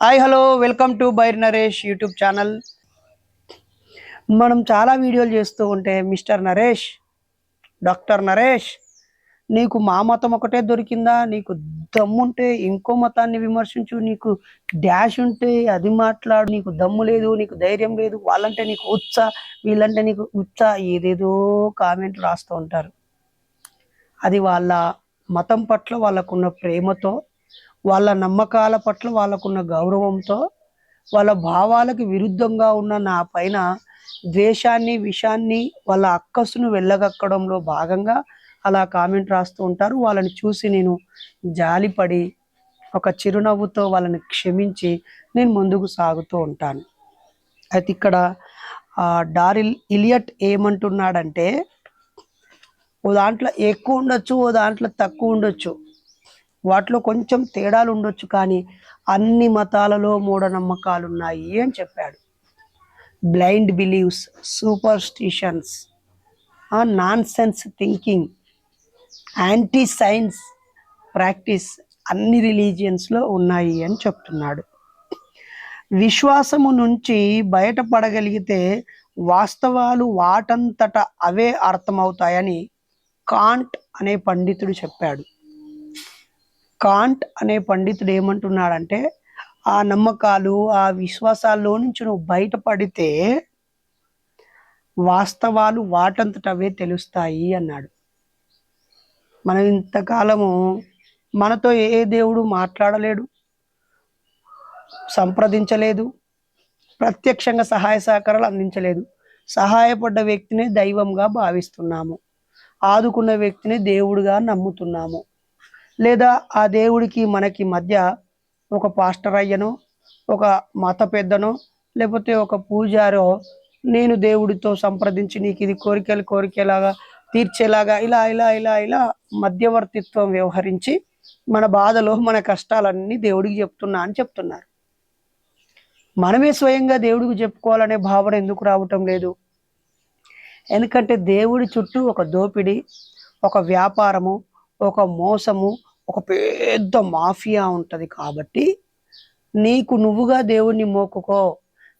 Hi hello welcome to Bair Naresh YouTube channel. మనం చాలా వీడియోలు చేస్తూ ఉంటే మిస్టర్ నరేష్ డాక్టర్ నరేష్ నీకు మా మతం ఒకటే దొరికిందా? నీకు దమ్ముంటే ఇంకో మతాన్ని విమర్శించు నీకు డాష్ ఉంటే అది మాట్లాడు నీకు దమ్ము లేదు నీకు ధైర్యం లేదు వాళ్ళంటే నీకు ఉత్సా వీళ్ళంటే నీకు ఉత్సా ఏదేదో కామెంట్ రాస్తూ ఉంటారు. అది వాళ్ళ మతం పట్ల వాళ్ళకున్న ప్రేమతో వాళ్ళ నమ్మకాల పట్ల వాళ్ళకున్న గౌరవంతో వాళ్ళ భావాలకు విరుద్ధంగా ఉన్న నా పైన ద్వేషాన్ని విషాన్ని వాళ్ళ అక్కసును వెళ్ళగక్కడంలో భాగంగా అలా కామెంట్ రాస్తూ ఉంటారు. వాళ్ళని చూసి నేను జాలిపడి ఒక చిరునవ్వుతో వాళ్ళని క్షమించి నేను ముందుకు సాగుతూ ఉంటాను. అయితే ఇక్కడ డారిల్ ఇలియట్ ఏమంటున్నాడంటే ఓ దాంట్లో ఎక్కువ ఉండొచ్చు ఓ దాంట్లో తక్కువ ఉండొచ్చు. వాటిలో కొంచెం తేడాలు ఉండొచ్చు కానీ అన్ని మతాలలో మూఢనమ్మకాలు ఉన్నాయి అని చెప్పాడు. Blind believes superstitions nonsense thinking anti science practice అన్ని రిలీజియన్స్లో ఉన్నాయి అని చెప్తున్నాడు. విశ్వాసము నుంచి బయటపడగలిగితే వాస్తవాలు వాటంతట అవే అర్థమవుతాయని కాంట్ అనే పండితుడు చెప్పాడు. కాంట్ అనే పండితుడు ఏమంటున్నాడంటే ఆ నమ్మకాలు ఆ విశ్వాసాల్లో నుంచి నువ్వు బయటపడితే వాస్తవాలు వాటంతట అవే తెలుస్తాయి అన్నాడు. మనం ఇంతకాలము మనతో ఏ దేవుడు మాట్లాడలేడు సంప్రదించలేదు ప్రత్యక్షంగా సహాయ సహకారాలు అందించలేదు. సహాయపడ్డ వ్యక్తిని దైవంగా భావిస్తున్నాము. ఆదుకున్న వ్యక్తిని దేవుడుగా నమ్ముతున్నాము. లేదా ఆ దేవుడికి మనకి మధ్య ఒక పాస్టర్ అయ్యనో ఒక మత పెద్దనో లేకపోతే ఒక పూజారో నేను దేవుడితో సంప్రదించి నీకు ఇది కోరికలు కోరికేలాగా తీర్చేలాగా ఇలా ఇలా ఇలా ఇలా మధ్యవర్తిత్వం వ్యవహరించి మన బాధలో మన కష్టాలన్నీ దేవుడికి చెప్తున్నా అని చెప్తున్నారు. మనమే స్వయంగా దేవుడికి చెప్పుకోవాలనే భావన ఎందుకు రావటం లేదు? ఎందుకంటే దేవుడి చుట్టూ ఒక దోపిడి ఒక వ్యాపారము ఒక మోసము ఒక పెద్ద మాఫియా ఉంటుంది కాబట్టి నీకు నువ్వుగా దేవుణ్ణి మోక్కుకో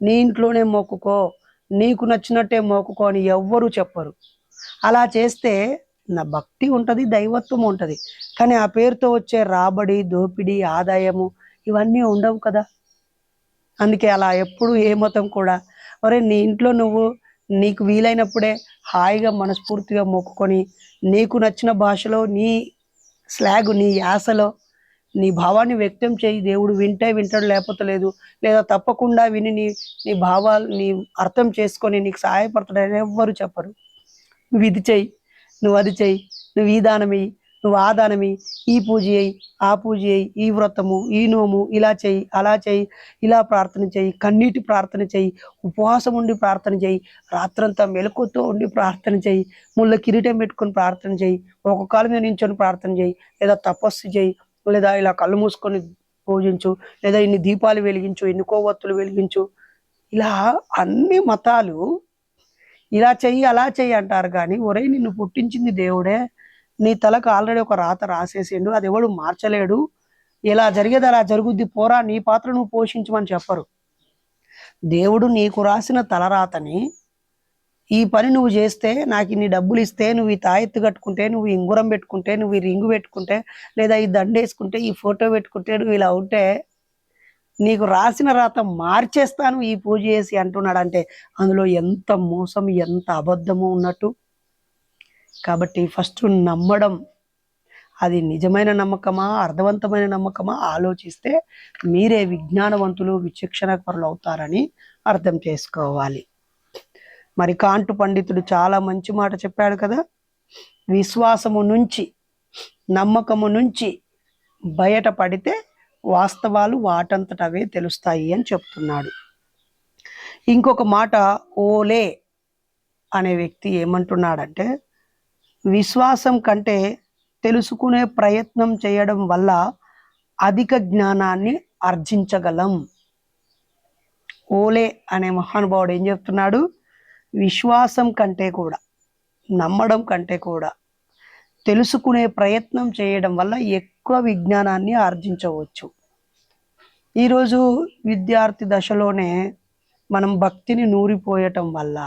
నీ ఇంట్లోనే మొక్కుకో నీకు నచ్చినట్టే మోక్కుకో అని ఎవ్వరూ చెప్పరు. అలా చేస్తే నా భక్తి ఉంటుంది దైవత్వం ఉంటుంది. కానీ ఆ పేరుతో వచ్చే రాబడి దోపిడీ ఆదాయము ఇవన్నీ ఉండవు కదా. అందుకే అలా ఎప్పుడు ఏ మతం కూడా ఒరే నీ ఇంట్లో నువ్వు నీకు వీలైనప్పుడే హాయిగా మనస్ఫూర్తిగా మొక్కుకొని నీకు నచ్చిన భాషలో నీ స్లాగు నీ యాసలో నీ భావాన్ని వ్యక్తం చేయి. దేవుడు వింటే వింటాడు లేకపోతే లేదు. లేదా తప్పకుండా విని నీ నీ భావాలు నీ అర్థం చేసుకొని నీకు సహాయపడతాడని ఎవ్వరు చెప్పరు. నువ్వు ఇది చెయ్యి నువ్వు అది చెయ్యి నువ్వు ఈ దానమి నువ్వు ఆ దానమి ఈ పూజ అయి ఆ పూజ అయి ఈ వ్రతము ఈ నోము ఇలా చెయ్యి అలా చెయ్యి ఇలా ప్రార్థన చెయ్యి కన్నీటి ప్రార్థన చెయ్యి ఉపవాసం ఉండి ప్రార్థన చెయ్యి రాత్రంతా మెలకుతో ఉండి ప్రార్థన చెయ్యి ముళ్ళ కిరీటం పెట్టుకొని ప్రార్థన చెయ్యి ఒక మీద నించొని ప్రార్థన చేయి లేదా తపస్సు చేయి లేదా ఇలా కళ్ళు మూసుకొని పూజించు లేదా ఇన్ని దీపాలు వెలిగించు ఎన్ని కోవత్తులు వెలిగించు. ఇలా అన్ని మతాలు ఇలా చెయ్యి అలా చెయ్యి అంటారు కానీ ఒరే నిన్ను పుట్టించింది దేవుడే. నీ తలకు ఆల్రెడీ ఒక రాత రాసేసిండు అది ఎవడు మార్చలేడు. ఇలా జరిగేది అలా జరుగుద్ది. పోరా నీ పాత్ర నువ్వు పోషించమని చెప్పరు. దేవుడు నీకు రాసిన తలరాతని ఈ పని నువ్వు చేస్తే నాకు ఇన్ని డబ్బులు ఇస్తే నువ్వు ఈ తాయెత్తు కట్టుకుంటే నువ్వు ఇంగురం పెట్టుకుంటే నువ్వు ఈ రింగు పెట్టుకుంటే లేదా ఈ దండ వేసుకుంటే ఈ ఫోటో పెట్టుకుంటే నువ్వు ఇలా ఉంటే నీకు రాసిన రాత మార్చేస్తాను ఈ పూజ చేసి అంటున్నాడు అంటే అందులో ఎంత మోసం ఎంత అబద్ధము ఉన్నట్టు కాబట్టి ఫస్ట్ నమ్మడం. అది నిజమైన నమ్మకమా అర్థవంతమైన నమ్మకమా ఆలోచిస్తే మీరే విజ్ఞానవంతులు విచక్షణ పరులు అవుతారని అర్థం చేసుకోవాలి. మరి కాంటు పండితుడు చాలా మంచి మాట చెప్పాడు కదా. విశ్వాసము నుంచి నమ్మకము నుంచి బయట పడితే వాస్తవాలు వాటంతట అవే తెలుస్తాయి అని చెప్తున్నాడు. ఇంకొక మాట ఓలే అనే వ్యక్తి ఏమంటున్నాడంటే విశ్వాసం కంటే తెలుసుకునే ప్రయత్నం చేయడం వల్ల అధిక జ్ఞానాన్ని ఆర్జించగలం ఓలే అనే మహానుభావుడు ఏం చెప్తున్నాడు? విశ్వాసం కంటే కూడా నమ్మడం కంటే కూడా తెలుసుకునే ప్రయత్నం చేయడం వల్ల ఎక్కువ విజ్ఞానాన్ని ఆర్జించవచ్చు ఈరోజు విద్యార్థి దశలోనే మనం భక్తిని నూరిపోయటం వల్ల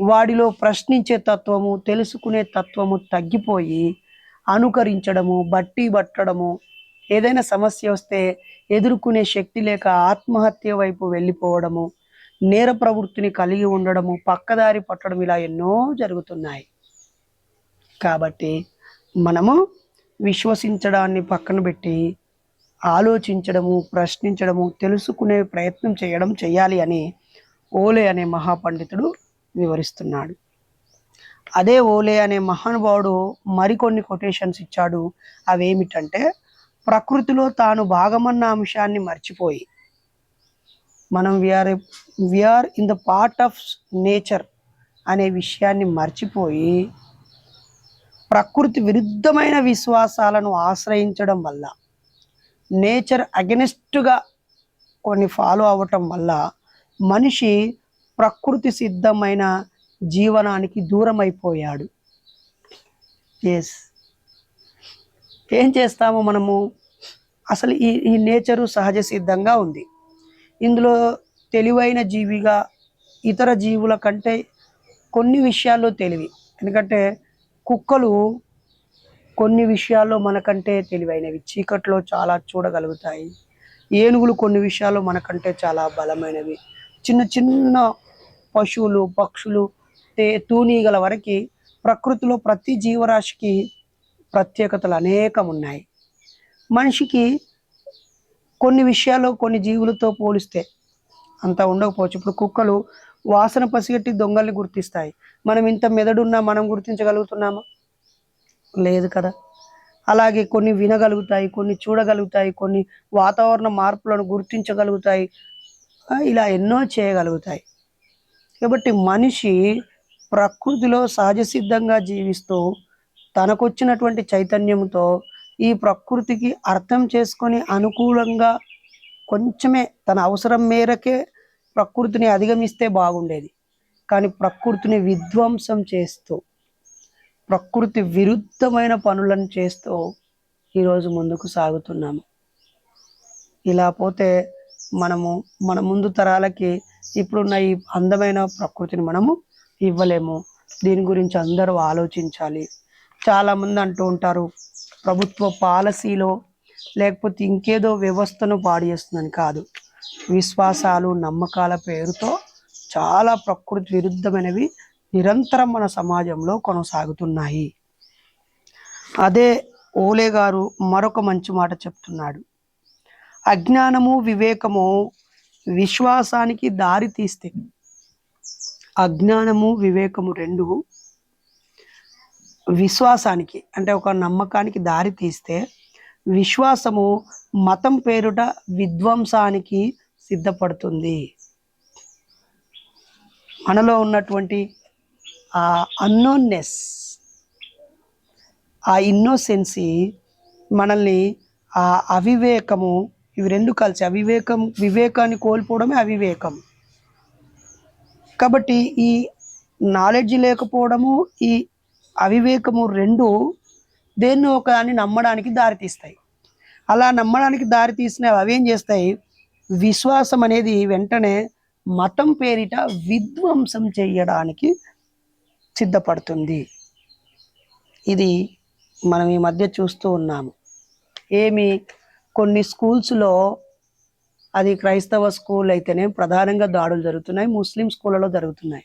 వాడిలో ప్రశ్నించే తత్వము తెలుసుకునే తత్వము తగ్గిపోయి అనుకరించడము బట్టి పట్టడము ఏదైనా సమస్య వస్తే ఎదుర్కొనే శక్తి లేక ఆత్మహత్య వైపు వెళ్ళిపోవడము నేర ప్రవృత్తిని కలిగి ఉండడము పక్కదారి పట్టడం ఇలా ఎన్నో జరుగుతున్నాయి. కాబట్టి మనము విశ్వసించడాన్ని పక్కన పెట్టి ఆలోచించడము ప్రశ్నించడము తెలుసుకునే ప్రయత్నం చేయడం చేయాలి అని ఓలే అనే మహాపండితుడు వివరిస్తున్నాడు. అదే ఓలే అనే మహానుభావుడు మరికొన్ని కొటేషన్స్ ఇచ్చాడు. అవేమిటంటే ప్రకృతిలో తాను భాగమన్న అంశాన్ని మర్చిపోయి మనం we are we are in the part of nature అనే విషయాన్ని మర్చిపోయి ప్రకృతి విరుద్ధమైన విశ్వాసాలను ఆశ్రయించడం వల్ల నేచర్ అగెనిస్ట్గా కొన్ని ఫాలో అవ్వటం వల్ల మనిషి ప్రకృతి సిద్ధమైన జీవనానికి దూరం అయిపోయాడు ఎస్ ఏం చేస్తాము మనము? అసలు ఈ ఈ నేచరు సహజ సిద్ధంగా ఉంది. ఇందులో తెలివైన జీవిగా ఇతర జీవుల కంటే కొన్ని విషయాల్లో తెలివి. ఎందుకంటే కుక్కలు కొన్ని విషయాల్లో మనకంటే తెలివైనవి. చీకట్లో చాలా చూడగలుగుతాయి. ఏనుగులు కొన్ని విషయాల్లో మనకంటే చాలా బలమైనవి. చిన్న చిన్న పశువులు పక్షులు తే తూనీగల వరకు ప్రకృతిలో ప్రతి జీవరాశికి ప్రత్యేకతలు అనేకం ఉన్నాయి మనిషికి కొన్ని విషయాల్లో కొన్ని జీవులతో పోలిస్తే అంత ఉండకపోవచ్చు. ఇప్పుడు కుక్కలు వాసన పసిగట్టి దొంగల్ని గుర్తిస్తాయి. మనం ఇంత మెదడున్నా మనం గుర్తించగలుగుతున్నామా? లేదు కదా. అలాగే కొన్ని వినగలుగుతాయి కొన్ని చూడగలుగుతాయి కొన్ని వాతావరణ మార్పులను గుర్తించగలుగుతాయి ఇలా ఎన్నో చేయగలుగుతాయి. కాబట్టి మనిషి ప్రకృతిలో సహజ సిద్ధంగా జీవిస్తూ తనకొచ్చినటువంటి చైతన్యంతో ఈ ప్రకృతికి అర్థం చేసుకొని అనుకూలంగా కొంచెమే తన అవసరం మేరకే ప్రకృతిని అధిగమిస్తే బాగుండేది. కానీ ప్రకృతిని విధ్వంసం చేస్తూ ప్రకృతి విరుద్ధమైన పనులను చేస్తూ ఈరోజు ముందుకు సాగుతున్నాము. ఇలా పోతే మనము మన ముందు తరాలకి ఇప్పుడున్న ఈ అందమైన ప్రకృతిని మనము ఇవ్వలేము. దీని గురించి అందరూ ఆలోచించాలి. చాలామంది అంటూ ఉంటారు ప్రభుత్వ పాలసీలో లేకపోతే ఇంకేదో వ్యవస్థను పాడు చేస్తుందని కాదు. విశ్వాసాలు నమ్మకాల పేరుతో చాలా ప్రకృతి విరుద్ధమైనవి నిరంతరం మన సమాజంలో కొనసాగుతున్నాయి. అదే ఓలే గారు మరొక మంచి మాట చెప్తున్నాడు. అజ్ఞానము వివేకము విశ్వాసానికి దారి తీస్తే. అజ్ఞానము వివేకము రెండు విశ్వాసానికి అంటే ఒక నమ్మకానికి దారి తీస్తే విశ్వాసము మతం పేరుట విధ్వంసానికి సిద్ధపడుతుంది. మనలో ఉన్నటువంటి ఆ అన్నోన్నెస్ ఆ ఇన్నోసెన్సీ మనల్ని ఆ అవివేకము ఇవి రెండు కలిసి అవివేకం వివేకాన్ని కోల్పోవడమే అవివేకం. కాబట్టి ఈ నాలెడ్జ్ లేకపోవడము ఈ అవివేకము రెండు దేన్ని ఒక దాన్ని నమ్మడానికి దారితీస్తాయి. అలా నమ్మడానికి దారితీసినవి అవి ఏం చేస్తాయి? విశ్వాసం అనేది వెంటనే మతం పేరిట విధ్వంసం చేయడానికి సిద్ధపడుతుంది. ఇది మనం ఈ మధ్య చూస్తూ ఉన్నాము. ఏమి కొన్ని స్కూల్స్లో అది క్రైస్తవ స్కూల్ అయితేనే ప్రధానంగా దాడులు జరుగుతున్నాయి. ముస్లిం స్కూళ్ళలో జరుగుతున్నాయి.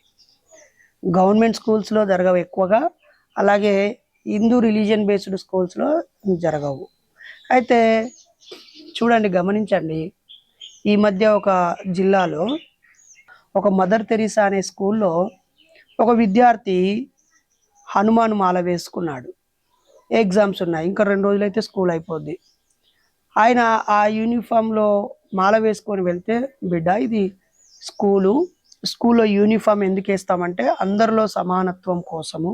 గవర్నమెంట్ స్కూల్స్లో జరగవు ఎక్కువగా. అలాగే హిందూ రిలీజియన్ బేస్డ్ స్కూల్స్లో జరగవు. అయితే చూడండి గమనించండి. ఈ మధ్య ఒక జిల్లాలో ఒక మదర్ తెరీసా అనే స్కూల్లో ఒక విద్యార్థి హనుమాన్ మాల వేసుకున్నాడు. ఎగ్జామ్స్ ఉన్నాయి. ఇంకా రెండు రోజులైతే స్కూల్ అయిపోద్ది. ఆయన ఆ యూనిఫామ్లో మాల వేసుకొని వెళ్తే బిడ్డ ఇది స్కూలు. స్కూల్లో యూనిఫామ్ ఎందుకు వేస్తామంటే అందరిలో సమానత్వం కోసము.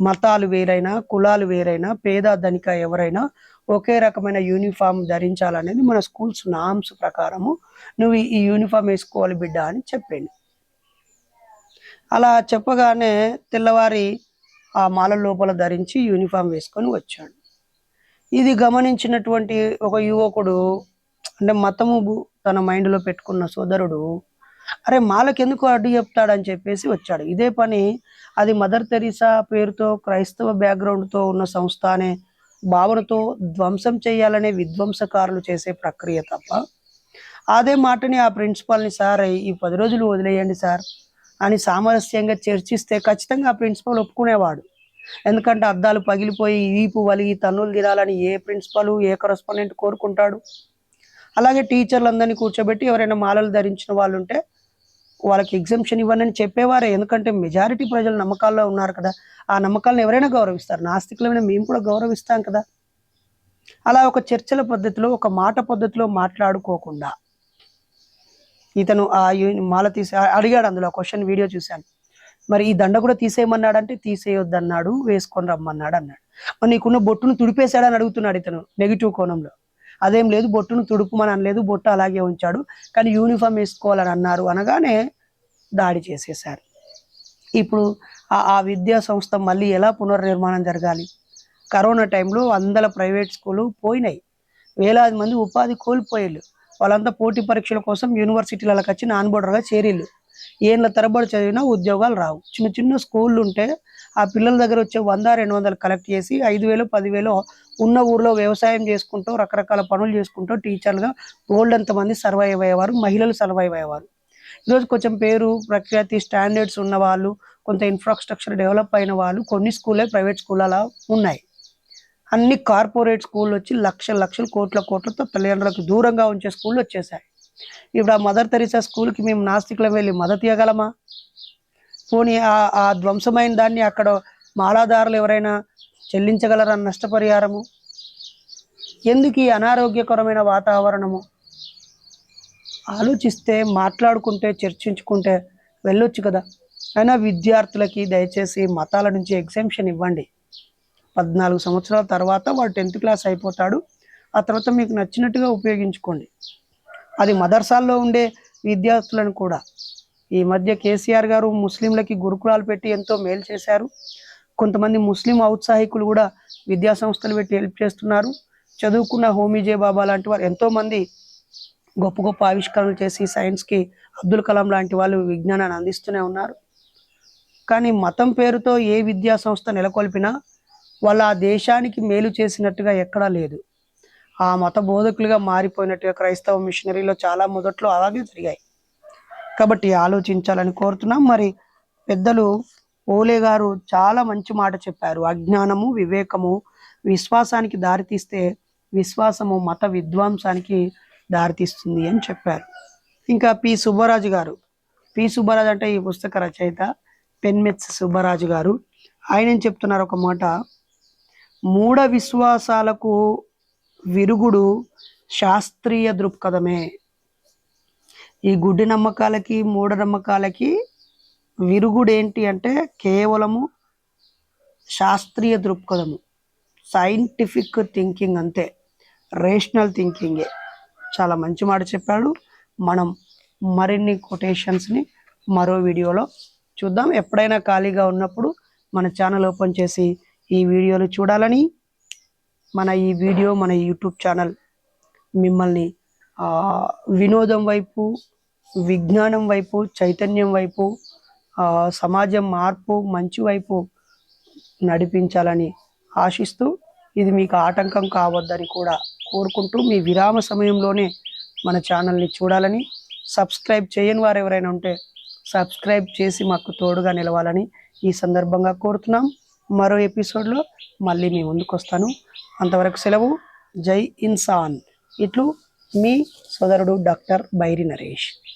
మతాలు వేరైనా కులాలు వేరైనా పేద ధనిక ఎవరైనా ఒకే రకమైన యూనిఫామ్ ధరించాలనేది మన స్కూల్స్ నామ్స్ ప్రకారము. నువ్వు ఈ యూనిఫామ్ వేసుకోవాలి బిడ్డ అని చెప్పాను అలా చెప్పగానే తెల్లవారి ఆ మాల లోపల ధరించి యూనిఫామ్ వేసుకొని వచ్చాడు. ఇది గమనించినటువంటి ఒక యువకుడు అంటే మతము తన మైండ్లో పెట్టుకున్న సోదరుడు అరే మాలకెందుకు అడ్డు చెప్తాడని చెప్పేసి వచ్చాడు. ఇదే పని అది మదర్ తెరీసా పేరుతో క్రైస్తవ బ్యాక్గ్రౌండ్తో ఉన్న సంస్థ అనే భావనతో ధ్వంసం చేయాలనే విధ్వంసకారులు చేసే ప్రక్రియ తప్ప అదే మాటని ఆ ప్రిన్సిపాల్ని సార్ ఈ పది రోజులు వదిలేయండి సార్. అని సామరస్యంగా చర్చిస్తే ఖచ్చితంగా ఆ ప్రిన్సిపల్ ఒప్పుకునేవాడు. ఎందుకంటే అద్దాలు పగిలిపోయి వీపు వలిగి తన్నులు తినాలని ఏ ప్రిన్సిపల్ ఏ కరస్పాండెంట్ కోరుకుంటాడు? అలాగే టీచర్లు అందరినీ కూర్చోబెట్టి ఎవరైనా మాలలు ధరించిన వాళ్ళు ఉంటే వాళ్ళకి ఎగ్జామ్షన్ ఇవ్వనని చెప్పేవారే. ఎందుకంటే మెజారిటీ ప్రజలు నమ్మకాల్లో ఉన్నారు కదా. ఆ నమ్మకాలను ఎవరైనా గౌరవిస్తారు. నాస్తికులమైన మేము కూడా గౌరవిస్తాం కదా. అలా ఒక చర్చల పద్ధతిలో ఒక మాట పద్ధతిలో మాట్లాడుకోకుండా. ఇతను ఆ మాల తీసి అడిగాడు అందులో క్వశ్చన్ వీడియో చూశాను. మరి ఈ దండ కూడా తీసేయమన్నాడంటే తీసేయొద్దు అన్నాడు వేసుకొని రమ్మన్నాడు అన్నాడు మరి నీకున్న బొట్టును తుడిపేశాడని అడుగుతున్నాడు ఇతను నెగిటివ్ కోణంలో. అదేం లేదు బొట్టును తుడుపుమని అనలేదు బొట్టు అలాగే ఉంచాడు కానీ యూనిఫామ్ వేసుకోవాలని అన్నారు అనగానే దాడి చేసేశారు. ఇప్పుడు ఆ ఆ విద్యా సంస్థ మళ్ళీ ఎలా పునర్నిర్మాణం జరగాలి? కరోనా టైంలో వందల ప్రైవేట్ స్కూలు పోయినాయి. వేలాది మంది ఉపాధి కోల్పోయారు వాళ్ళంతా పోటీ పరీక్షల కోసం యూనివర్సిటీలకు వచ్చి నాన్ బోర్డర్గా చేరిళ్ళు. ఏళ్ళ తరబడి చదివినా ఉద్యోగాలు రావు. చిన్న చిన్న స్కూళ్ళు ఉంటే ఆ పిల్లల దగ్గర వచ్చే వంద రెండు వందలు కలెక్ట్ చేసి ఐదు వేలు పదివేలు ఉన్న ఊర్లో వ్యవసాయం చేసుకుంటూ రకరకాల పనులు చేసుకుంటూ టీచర్లుగా ఓల్డ్ మంది సర్వైవ్ అయ్యేవారు మహిళలు సర్వైవ్ అయ్యేవారు. ఈరోజు కొంచెం పేరు ప్రఖ్యాతి స్టాండర్డ్స్ ఉన్న వాళ్ళు కొంత ఇన్ఫ్రాస్ట్రక్చర్ డెవలప్ అయిన వాళ్ళు కొన్ని స్కూలే ప్రైవేట్ స్కూల్ అలా ఉన్నాయి. అన్ని కార్పొరేట్ స్కూల్ వచ్చి లక్షల లక్షలు కోట్ల కోట్లతో తల్లిదండ్రులకు దూరంగా ఉంచే స్కూళ్ళు వచ్చేసాయి. ఇప్పుడు ఆ మదర్ తెరీసా స్కూల్కి మేము నాస్తికులం వెళ్ళి మద్దతు ఇవ్వగలమా పోనీ ఆ ఆ ధ్వంసమైన దాన్ని అక్కడ మాలాదారులు ఎవరైనా చెల్లించగలరా నష్టపరిహారము? ఎందుకు ఈ అనారోగ్యకరమైన వాతావరణము? ఆలోచిస్తే మాట్లాడుకుంటే చర్చించుకుంటే వెళ్ళొచ్చు కదా. అయినా విద్యార్థులకి దయచేసి మతాల నుంచి ఎగ్జామ్షన్ ఇవ్వండి. పద్నాలుగు సంవత్సరాల తర్వాత వాడు టెన్త్ క్లాస్ అయిపోతాడు. ఆ తర్వాత మీకు నచ్చినట్టుగా ఉపయోగించుకోండి. అది మదర్సాల్లో ఉండే విద్యార్థులను కూడా. ఈ మధ్య కేసీఆర్ గారు ముస్లింలకి గురుకులాలు పెట్టి ఎంతో మేలు చేశారు. కొంతమంది ముస్లిం ఔత్సాహికులు కూడా విద్యా సంస్థలు పెట్టి హెల్ప్ చేస్తున్నారు. చదువుకున్న హోమీజే బాబా లాంటి వారు ఎంతో మంది గొప్ప గొప్ప ఆవిష్కరణలు చేసి సైన్స్కి అబ్దుల్ కలాం లాంటి వాళ్ళు విజ్ఞానాన్ని అందిస్తూనే ఉన్నారు. కానీ మతం పేరుతో ఏ విద్యా సంస్థ నెలకొల్పినా వాళ్ళ ఆ దేశానికి మేలు చేసినట్టుగా ఎక్కడా లేదు. ఆ మత బోధకులుగా మారిపోయినట్టుగా క్రైస్తవ మిషనరీలో చాలా మొదట్లో అలాగే జరిగాయి. కాబట్టి ఆలోచించాలని కోరుతున్నాం. మరి పెద్దలు ఓలే గారు చాలా మంచి మాట చెప్పారు. అజ్ఞానము వివేకము విశ్వాసానికి దారితీస్తే విశ్వాసము మత విద్వాంసానికి దారితీస్తుంది అని చెప్పారు. ఇంకా పి. సుబ్బరాజు గారు. పి. సుబ్బరాజు అంటే ఈ పుస్తక రచయిత పెన్మెత్స్ సుబ్బరాజు గారు. ఆయన ఏం చెప్తున్నారు? ఒక మాట. మూఢ విశ్వాసాలకు విరుగుడు శాస్త్రీయ దృక్పథమే. ఈ గుడ్డి నమ్మకాలకి మూఢనమ్మకాలకి విరుగుడు ఏంటి అంటే కేవలము శాస్త్రీయ దృక్పథము. సైంటిఫిక్ థింకింగ్ అంతే. రేషనల్ థింకింగే. చాలా మంచి మాట చెప్పాడు. మనం మరిన్ని కొటేషన్స్ని మరో వీడియోలో చూద్దాం. ఎప్పుడైనా ఖాళీగా ఉన్నప్పుడు మన ఛానల్ ఓపెన్ చేసి ఈ వీడియోలు చూడాలని మన ఈ వీడియో మన యూట్యూబ్ ఛానల్ మిమ్మల్ని వినోదం వైపు విజ్ఞానం వైపు చైతన్యం వైపు సమాజం మార్పు మంచి వైపు నడిపించాలని ఆశిస్తూ ఇది మీకు ఆటంకం కావద్దని కూడా కోరుకుంటూ మీ విరామ సమయంలోనే మన ఛానల్ని చూడాలని సబ్స్క్రైబ్ చేయని వారు ఎవరైనా ఉంటే సబ్స్క్రైబ్ చేసి మాకు తోడుగా నిలవాలని ఈ సందర్భంగా కోరుతున్నాం. మరో ఎపిసోడ్లో మళ్ళీ మీ ముందుకు వస్తాను అంతవరకు సెలవు. జై ఇన్సాన్. ఇట్లు మీ సోదరుడు డాక్టర్ బైరి నరేష్.